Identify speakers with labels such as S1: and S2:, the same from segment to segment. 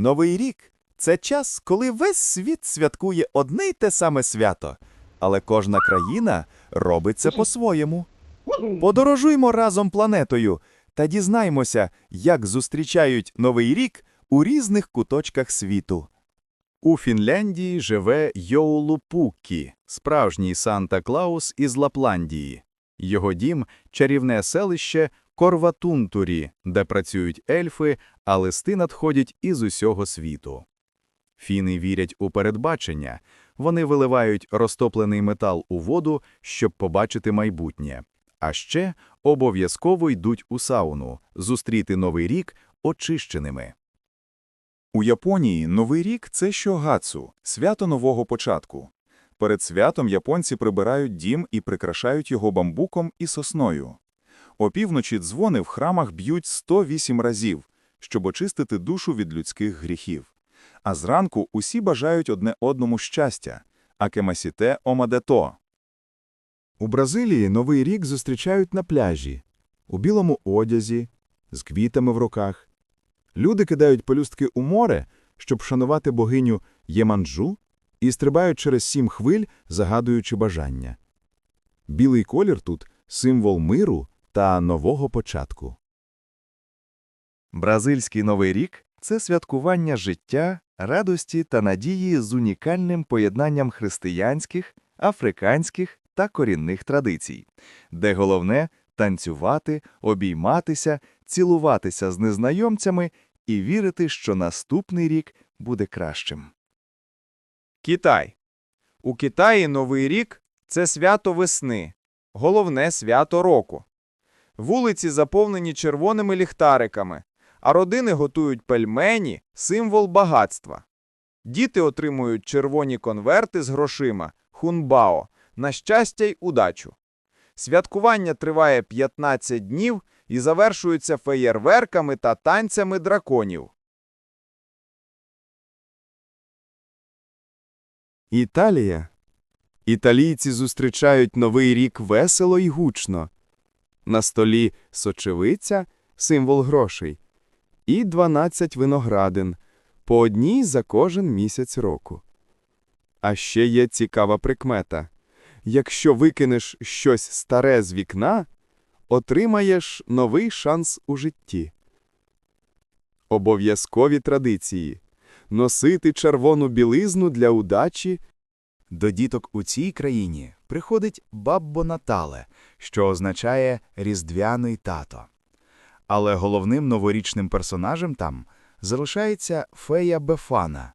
S1: Новий рік це час, коли весь світ святкує одне й те саме свято, але кожна країна робить це по-своєму. Подорожуймо разом планетою та дізнаймося, як зустрічають Новий рік у різних куточках світу. У Фінляндії живе Йоулу Пуккі, справжній Санта-Клаус із Лапландії. Його дім – чарівне селище Корватунтурі, де працюють ельфи, а листи надходять із усього світу. Фіни вірять у передбачення. Вони виливають розтоплений метал у воду, щоб побачити майбутнє. А ще обов'язково йдуть у сауну, зустріти Новий рік очищеними.
S2: У Японії Новий рік – це щогацу – свято нового початку. Перед святом японці прибирають дім і прикрашають його бамбуком і сосною. Опівночі дзвони в храмах б'ють 108 разів, щоб очистити душу від людських гріхів. А зранку усі бажають одне одному щастя – акемасіте омадето.
S3: У Бразилії Новий рік зустрічають на пляжі, у білому одязі, з квітами в руках. Люди кидають пелюстки у море, щоб шанувати богиню Єманджу, і стрибають через сім хвиль, загадуючи бажання. Білий колір тут – символ миру та нового початку.
S1: Бразильський Новий рік – це святкування життя, радості та надії з унікальним поєднанням християнських, африканських та корінних традицій, де головне – танцювати, обійматися, цілуватися з незнайомцями і вірити, що наступний рік буде кращим.
S4: Китай. У Китаї Новий рік – це свято весни, головне свято року. Вулиці заповнені червоними ліхтариками, а родини готують пельмені – символ багатства. Діти отримують червоні конверти з грошима – хунбао на щастя й удачу. Святкування триває 15 днів і завершується феєрверками та танцями драконів.
S3: Італія. Італійці зустрічають Новий рік весело і гучно. На столі сочевиця – символ грошей, і 12 виноградин, по одній за кожен місяць року. А ще є цікава прикмета. Якщо викинеш щось старе з вікна, отримаєш новий шанс у житті. Обов'язкові традиції – носити червону білизну для удачі
S1: До діток у цій країні приходить Баббо Натале, що означає «різдвяний тато». Але головним новорічним персонажем там залишається фея Бефана,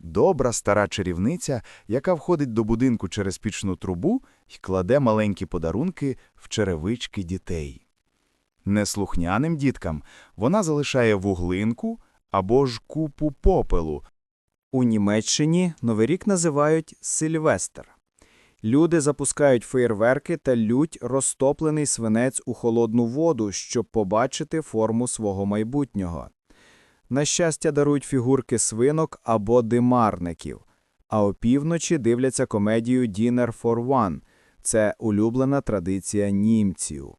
S1: добра стара чарівниця, яка входить до будинку через пічну трубу і кладе маленькі подарунки в черевички дітей. Неслухняним діткам вона залишає вуглинку або ж купу попелу,
S4: У Німеччині Новий рік називають Сильвестр. Люди запускають феєрверки та лють розтоплений свинець у холодну воду, щоб побачити форму свого майбутнього. На щастя, дарують фігурки свинок або димарників. А опівночі дивляться комедію «Dinner for One». Це улюблена традиція німців.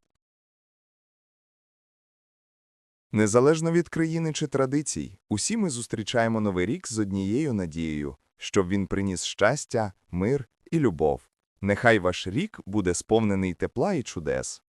S5: Незалежно від країни чи традицій, усі ми зустрічаємо Новий рік з однією надією, щоб він приніс щастя, мир і любов. Нехай ваш рік буде сповнений тепла і чудес.